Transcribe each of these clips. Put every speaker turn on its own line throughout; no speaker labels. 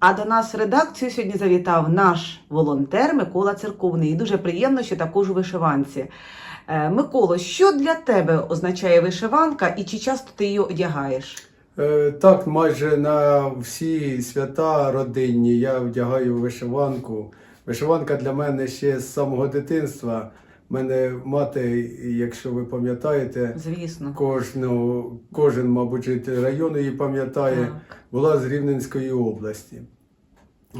А до нас в редакцію сьогодні завітав наш волонтер Микола Церковний. І дуже приємно, що також у вишиванці. Е, Миколо, що для тебе означає вишиванка і чи часто ти її одягаєш?
Е, Так, майже на всі свята родинні я вдягаю вишиванку. Вишиванка для мене ще з самого дитинства. Мене мати, якщо ви пам'ятаєте,
Звісно.
кожного, кожен, мабуть, житель району її пам'ятає, була з Рівненської області.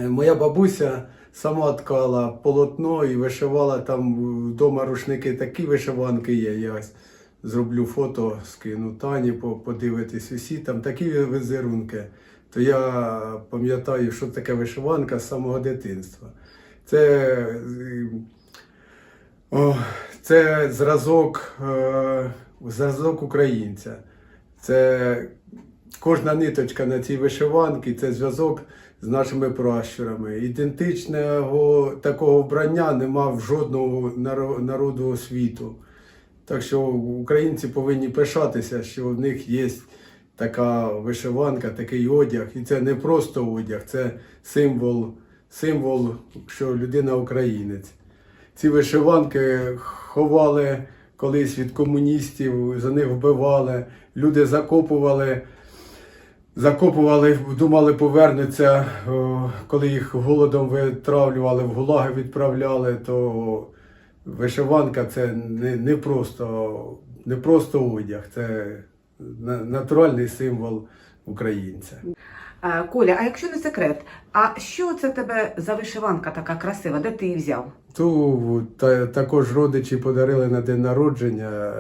Е, Моя бабуся сама ткала полотно і вишивала там вдома рушники, такі вишиванки є. Я ось зроблю фото, скину Тані, по- подивитись усі, там такі візерунки. То я пам'ятаю, що таке вишиванка з самого дитинства. Це, е, це зразок, е, зразок українця. Це кожна ниточка на цій вишиванці це зв'язок з нашими пращурами. Ідентичного такого вбрання нема в жодного наро- народу світу. Так що українці повинні пишатися, що в них є така вишиванка, такий одяг. І це не просто одяг, це символ, символ, що людина українець. Ці вишиванки ховали колись від комуністів, за них вбивали, люди закопували. Закопували, думали, повернуться, коли їх голодом витравлювали, в гулаги відправляли, то вишиванка це не, не, просто, не просто одяг, це натуральний символ українця.
Е, Коля, а якщо не секрет, а що це тебе за вишиванка така красива? Де ти її взяв?
Ту та, також родичі подарили на день народження.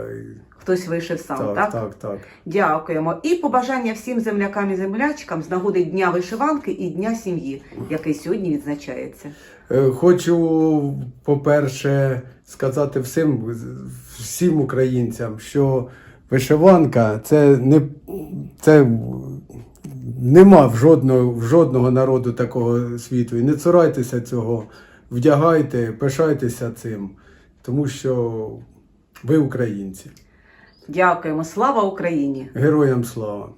Хтось вишив сам, так?
Так, так, так.
Дякуємо. І побажання всім землякам і землячкам з нагоди Дня вишиванки і Дня сім'ї, який сьогодні відзначається.
Е, Хочу, по-перше, сказати всім, всім українцям, що вишиванка це не це нема в жодного, в жодного народу такого світу. І не цурайтеся цього, вдягайте, пишайтеся цим, тому що ви українці.
Дякуємо. Слава Україні!
Героям слава!